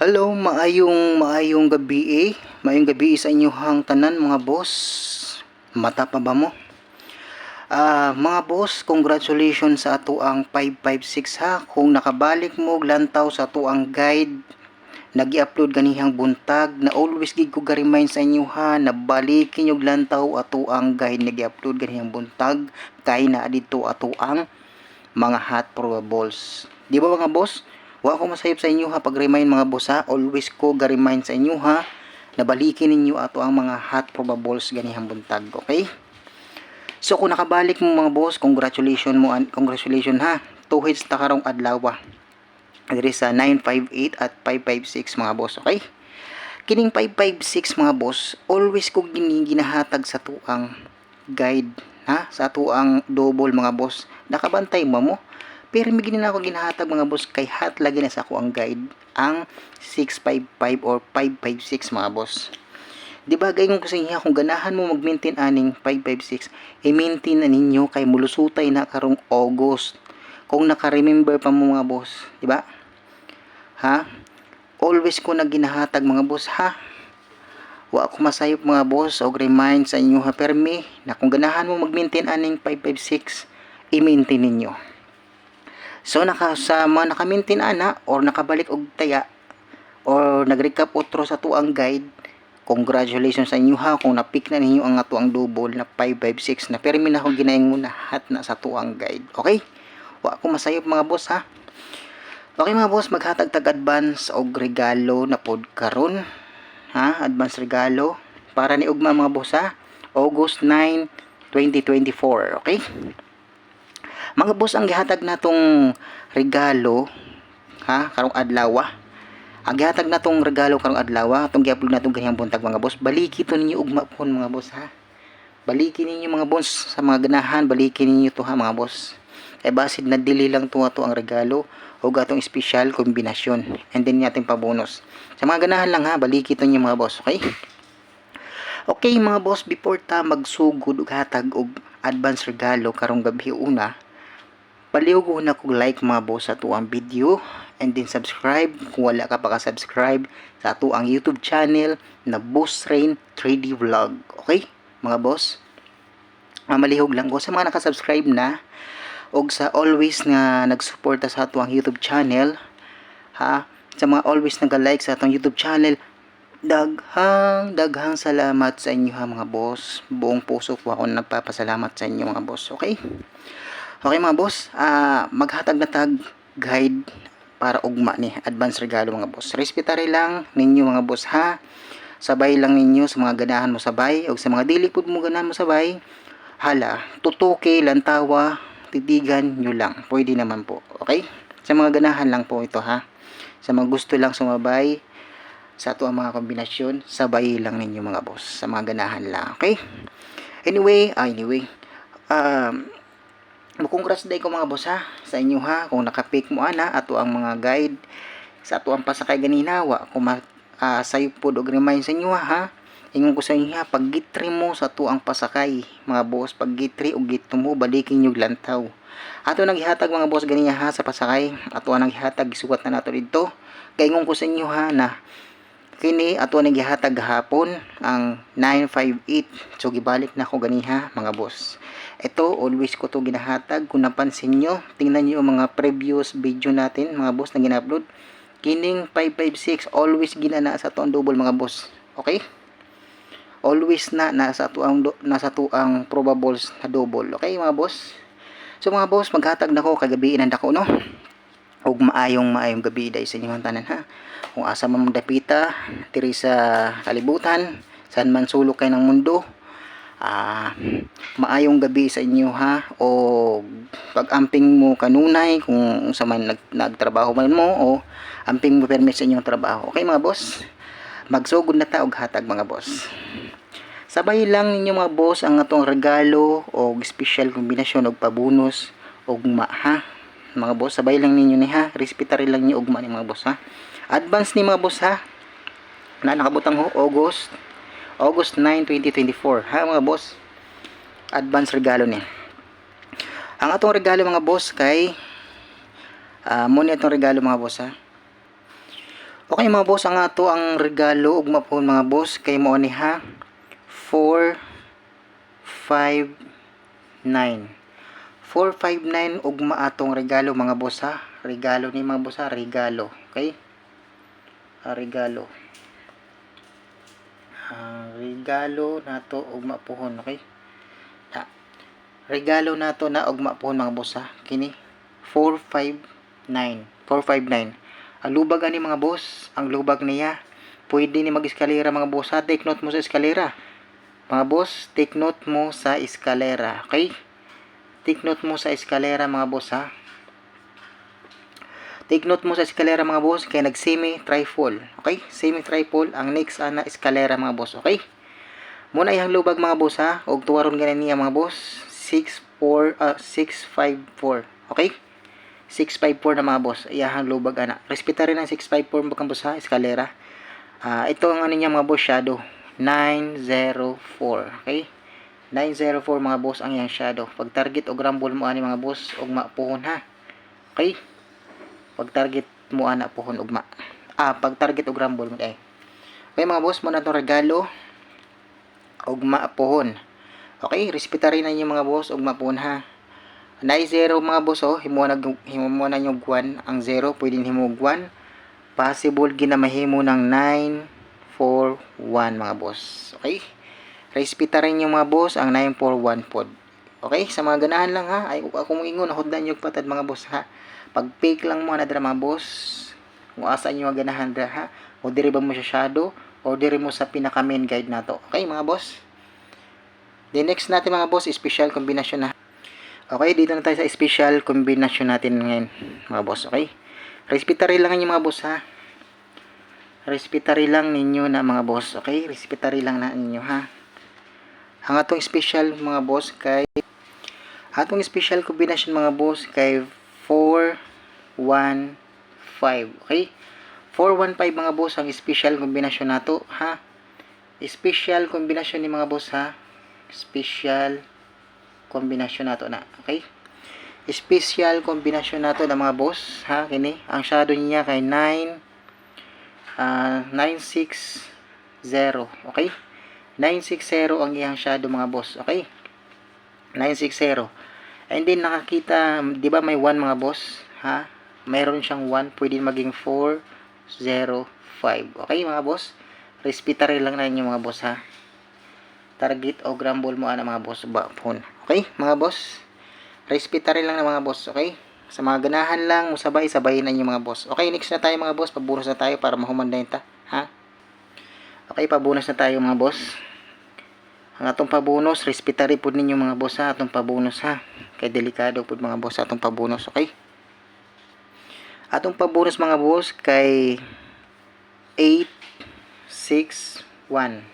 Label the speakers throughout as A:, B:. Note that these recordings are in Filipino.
A: Hello, maayong maayong gabi eh. Maayong gabi sa inyohang tanan mga boss. Mata pa ba mo? Ah, mga boss, congratulations sa ato ang 556 ha. Kung nakabalik mo lantaw sa ato ang guide nagi-upload ganihang buntag na always gid ko ga-remind sa inyo ha na balikin yung lantaw ato ang guide nagi-upload ganihang buntag kay na dito ato ang mga hot probables. Di ba mga boss? Wa ko masayop sa inyo ha pag-remind mga boss. Always ko ga-remind sa inyo ha na balikin ninyo ato ang mga hot probables ganihang buntag. Okay? So kung nakabalik mo mga boss, congratulations mo congratulations ha. Two hits ta karong adlaw. Diri sa 958 at 556 mga boss, okay? Kining 556 mga boss, always ko gini ginahatag sa tuang guide ha sa tuang double mga boss. Nakabantay mo mo. Pero may na ako ginahatag mga boss kay hat lagi na sa ako ang guide ang 655 or 556 mga boss. Di ba gayon ko sa inyo kung ganahan mo mag-maintain aning 556, i-maintain na ninyo kay mulusutay na karong August. Kung naka-remember pa mo mga boss, di ba? Ha? Always ko na ginahatag mga boss ha. Wa ako masayop mga boss og remind sa inyo ha permi na kung ganahan mo mag-maintain aning 556, i-maintain ninyo. So nakasama naka-maintain ana or nakabalik og taya or nag-recap otro sa tuang guide. Congratulations sa inyo ha. Kung napik na ninyo ang ato ang double na 556 na permi na ako ginayang muna hat na sa tuang guide. Okay? Wa ako masayop mga boss ha. Okay mga boss maghatag tag advance og regalo na pod karon ha. Advance regalo para ni ugma mga boss ha. August 9 2024 okay mga boss ang gihatag natong regalo ha karong adlaw ang gihatag natong regalo karong adlaw atong gi-upload natong ganyang buntag mga boss. Baliki to ninyo ugma pon mga boss ha. Balikin ninyo mga boss sa mga ganahan balikin ninyo to ha mga boss. Kay basid na dili lang to ato ang regalo. O atong special kombinasyon. And then nating pabonus. Sa mga ganahan lang ha baliki to ninyo mga boss okay? Okay mga boss before ta magsugod og hatag og advance regalo karong gabi una Paliw ko na kung like mga boss sa tuang video and then subscribe kung wala ka pa ka-subscribe sa tuang YouTube channel na Boss Rain 3D Vlog. Okay? Mga boss? Mamalihog lang ko sa mga nakasubscribe na og sa always nga nagsuporta sa tuang YouTube channel ha sa mga always nag-like sa atong YouTube channel daghang daghang salamat sa inyo ha mga boss buong puso po ako nagpapasalamat sa inyo mga boss okay Okay mga boss, uh, maghatag na tag guide para ugma ni advance regalo mga boss. Respetary lang ninyo mga boss ha. Sabay lang ninyo sa mga ganahan mo sabay o sa mga dili pud mo ganahan mo sabay. Hala, tutuki, lantawa, titigan nyo lang. Pwede naman po. Okay? Sa mga ganahan lang po ito ha. Sa mga gusto lang sumabay sa ato ang mga kombinasyon, sabay lang ninyo mga boss. Sa mga ganahan lang. Okay? Anyway, ah, anyway. Um, Congrats day ko mga boss ha sa inyo ha. Kung nakapick mo ana ato ang mga guide. Sa ato ang pasakay ganina wa kung uh, sayo po og remind sa inyo ha ingon ko sa inyo ha pag gitri mo sa ato ang pasakay mga boss pag gitri og gito mo balikin nyo lantaw. Ato naghihatag mga boss ganina ha sa pasakay. Ato ang naghihatag isuwat na nato dito. Kay ingon ko sa inyo ha na kini ato nang gihatag gahapon ang 958 so gibalik na ko ganiha mga boss ito, always ko to ginahatag. Kung napansin nyo, tingnan nyo mga previous video natin, mga boss na gina-upload. Kining 556, always ginana sa to ang double mga boss. Okay? Always na nasa to ang nasa to ang probables na double. Okay, mga boss? So mga boss, maghatag na ko kagabi inand ako no. Og maayong maayong gabi dai sa inyong tanan ha. Kung asa man dapita, diri sa kalibutan, saan man sulok kay ng mundo, ah, maayong gabi sa inyo ha? O pag-amping mo kanunay kung sa man nag, nagtrabaho man mo o amping mo permit sa inyong trabaho. Okay mga boss? Magsugod na ta og hatag mga boss. Sabay lang ninyo mga boss ang atong regalo o special kombinasyon og pabonus og ma ha mga boss sabay lang ninyo ni ha respetary lang niyo ugma ni mga boss ha advance ni mga boss ha na nakabutang ho August August 9, 2024. Ha mga boss? Advance regalo ni. Ang atong regalo mga boss kay uh, muna itong regalo mga boss ha. Okay mga boss, ang ato ang regalo ug mapon mga boss kay mo ni ha 4 5 9 459 ugma atong regalo mga boss ha. Regalo ni mga boss ha, regalo. Okay? Ah, regalo. Ah, regalo nato ugma pohon, okay? Ha. Regalo nato na ugma pohon mga boss ha. Kini 459. 459. Ang lubag ani mga boss, ang lubag niya. Pwede ni mag-eskalera mga boss ha. Take note mo sa eskalera. Mga boss, take note mo sa eskalera. Okay? Take note mo sa eskalera mga boss ha. Take note mo sa eskalera mga boss kay nag semi trifle. Okay? Semi trifle ang next ana eskalera mga boss. Okay? Muna ihang lubag mga boss ha. Og tuwaron ganan niya mga boss. 64 uh, 654. Okay? 654 na mga boss. Iyahang lubag ana. Respeta rin ang 654 mga boss ha, eskalera. Ah, ito ang ano niya mga boss shadow. 904. Okay? 904 mga boss ang iyang shadow. Pag target o grumble mo ani mga boss og mapuhon ha. Okay? Pag target mo ana puhon ugma. Ah, pag target og grumble mo eh. Okay mga boss, mo na tong regalo ugma puhon. Okay, respeta rin na mga boss ugma puhon ha. Nay zero mga boss oh, himo na himo mo na yung guwan ang zero, pwedeng himo guwan. Possible ginamahimo ng 941 mga boss. Okay? Respeta rin yung mga boss ang 941 pod. Okay? Sa mga ganahan lang ha. Ay ako mo ingon huddan yung patad mga boss ha. Pag fake lang mo na dra mga boss. Kung asa nyo mga ganahan dra ha. O diri ba mo sa shadow o diri mo sa pinaka main guide nato. Okay mga boss? The next natin mga boss, special combination na. Okay, dito na tayo sa special combination natin ngayon, mga boss. Okay? Respetary lang yung mga boss ha. Respetary lang ninyo na mga boss. Okay? Respetary lang na ninyo ha. Ang atong special mga boss kay atong special combination mga boss kay 4 1 5. Okay? 415 mga boss ang special combination nato ha. Special combination ni mga boss ha. Special combination nato na. Okay? Special combination nato na mga boss ha kini. Ang shadow niya kay 9 ah 960. Okay? 960 ang iyang shadow mga boss. Okay? 960. And then nakakita, 'di ba may 1 mga boss, ha? Mayroon siyang 1, pwede maging 4 0 5. Okay mga boss? Respetary lang na inyo mga boss ha. Target o grumble mo ana mga boss ba phone. Okay mga boss? Respetary lang na mga boss, okay? Sa mga ganahan lang, sabay-sabay na inyo mga boss. Okay, next na tayo mga boss. Pabunos na tayo para mahumandayin ta. Ha? Okay, pabunos na tayo mga boss. Ang atong pabunos, respetary po ninyo mga boss ha. Atong pabunos ha. Kay delikado po mga boss atong pabunos, okay? Atong pabunos mga boss kay 861.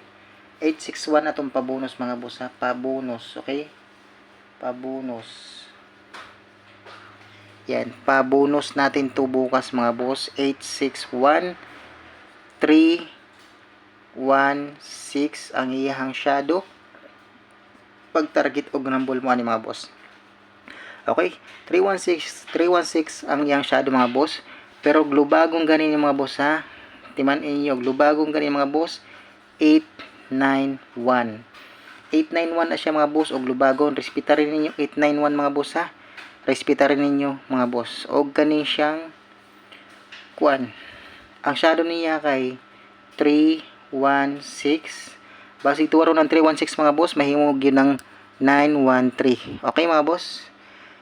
A: 861 atong pabunos mga boss ha. Pabunos, okay? Pabunos. Yan, pabunos natin to bukas mga boss. 861 316 ang iyahang shadow. Pag target og nambol mo ani mga boss. Okay? 316 316 ang iyang shadow mga boss. Pero glubagong ganin yung mga boss ha. Timan inyo, glubagong ganin mga boss. 891. 891 na siya mga boss o glubagon. Respeta rin ninyo 891 mga boss ha. Respeta rin ninyo mga boss. O ganin siyang kuan. Ang shadow niya kay 316. Basi tuwaro ng 316 mga boss. Mahimog yun ng 913. Okay mga boss?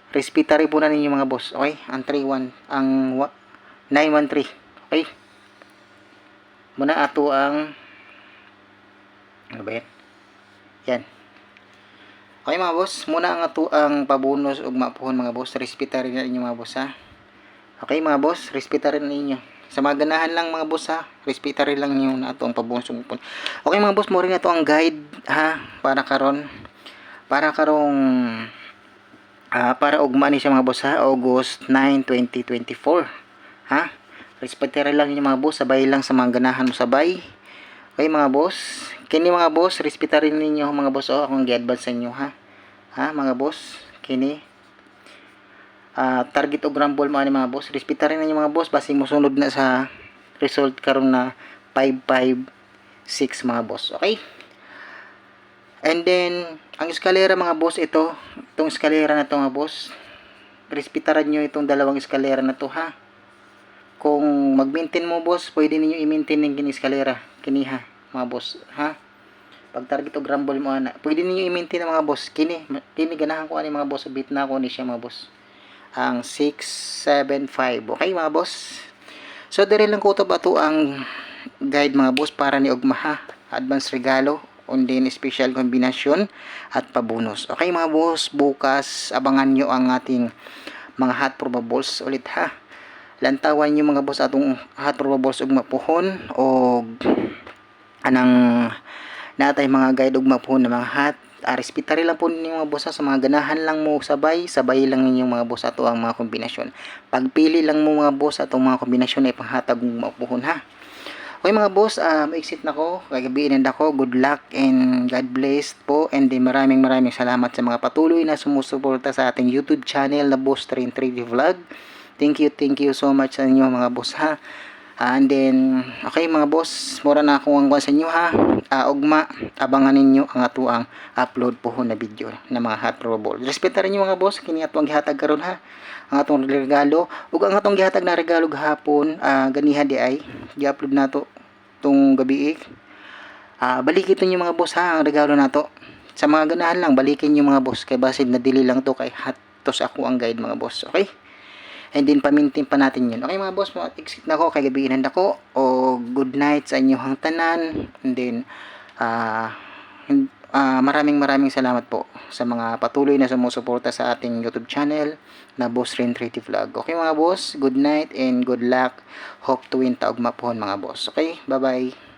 A: Respeta rin po na ninyo mga boss. Okay? Ang 31. Ang 913. Okay? Muna ato ang ano ba yan? Yan. Okay mga boss, muna ang ato ang pabunos ug mapuhon mga boss. Respeta rin ninyo mga boss ha. Okay mga boss, respeta rin ninyo. Sa mga ganahan lang mga boss ha, respeta rin lang niyo na ato ang pabunos ug mapuhon. Okay mga boss, mo rin ato ang guide ha para karon para karong ah, para ugma ni siya mga boss ha, August 9, 2024. Ha? Respeta rin lang ninyo mga boss, sabay lang sa mga ganahan mo sabay. Okay mga boss, kini mga boss, respeta rin ninyo mga boss oh, akong gi-advance sa inyo ha. Ha mga boss, kini ah target o grumble mo ani mga boss, respeta rin ninyo mga boss basi mo sunod na sa result karon na 556 mga boss. Okay? And then, ang eskalera mga boss, ito, itong eskalera na to mga boss, respetaran nyo itong dalawang eskalera na to ha. Kung mag-maintain mo boss, pwede ninyo i-maintain ng eskalera, kiniha mga boss ha. Pag target o grumble mo ana, pwede ninyo i-maintain mga boss, kini, kini ganahan ko ani mga boss, bit na ako ni siya mga boss. Ang 675, okay mga boss. So, dire lang ko to ba to ang guide mga boss para ni Ugma ha. Advance regalo on din special kombinasyon at pabonus. Okay mga boss, bukas abangan nyo ang ating mga hot probables ulit ha. Lantawan nyo mga boss atong hot probables ug mapuhon o anang natay mga guide ug mapuhon na mga hot uh, respetary lang po ninyo mga boss sa mga ganahan lang mo sabay sabay lang ninyong mga boss ato ang mga kombinasyon pagpili lang mo mga boss atong mga kombinasyon ay panghatag ug mapuhon ha Okay mga boss, um, exit na ko. Gagabiin na ako. Good luck and God bless po. And then maraming maraming salamat sa mga patuloy na sumusuporta sa ating YouTube channel na Boss Train 3D Vlog. Thank you, thank you so much sa inyo mga boss ha. Ah, and then, okay mga boss, mura na akong ang sa inyo ha. Ah, ugma, abangan ninyo ang ato ang upload po na video na mga hot probable. Respetaran niyo mga boss, kini atong gihatag karon ha. Ang atong regalo, ug ang atong gihatag na regalo gahapon, ah, ganiha di ay, gi-upload nato tong gabi eh. Ah, balikin niyo mga boss ha, ang regalo nato. Sa mga ganahan lang, balikin niyo mga boss kay basid na dili lang to kay hot tos ako ang guide mga boss, okay? And then pamintin pa natin yun. Okay mga boss, exit na ako, kay gabihin ako. O good night sa inyong tanan. And then, ah, ah, maraming maraming salamat po sa mga patuloy na sumusuporta sa ating YouTube channel na Boss Rain 3D Vlog. Okay mga boss, good night and good luck. Hope to win taog mapuhon mga boss. Okay, bye-bye.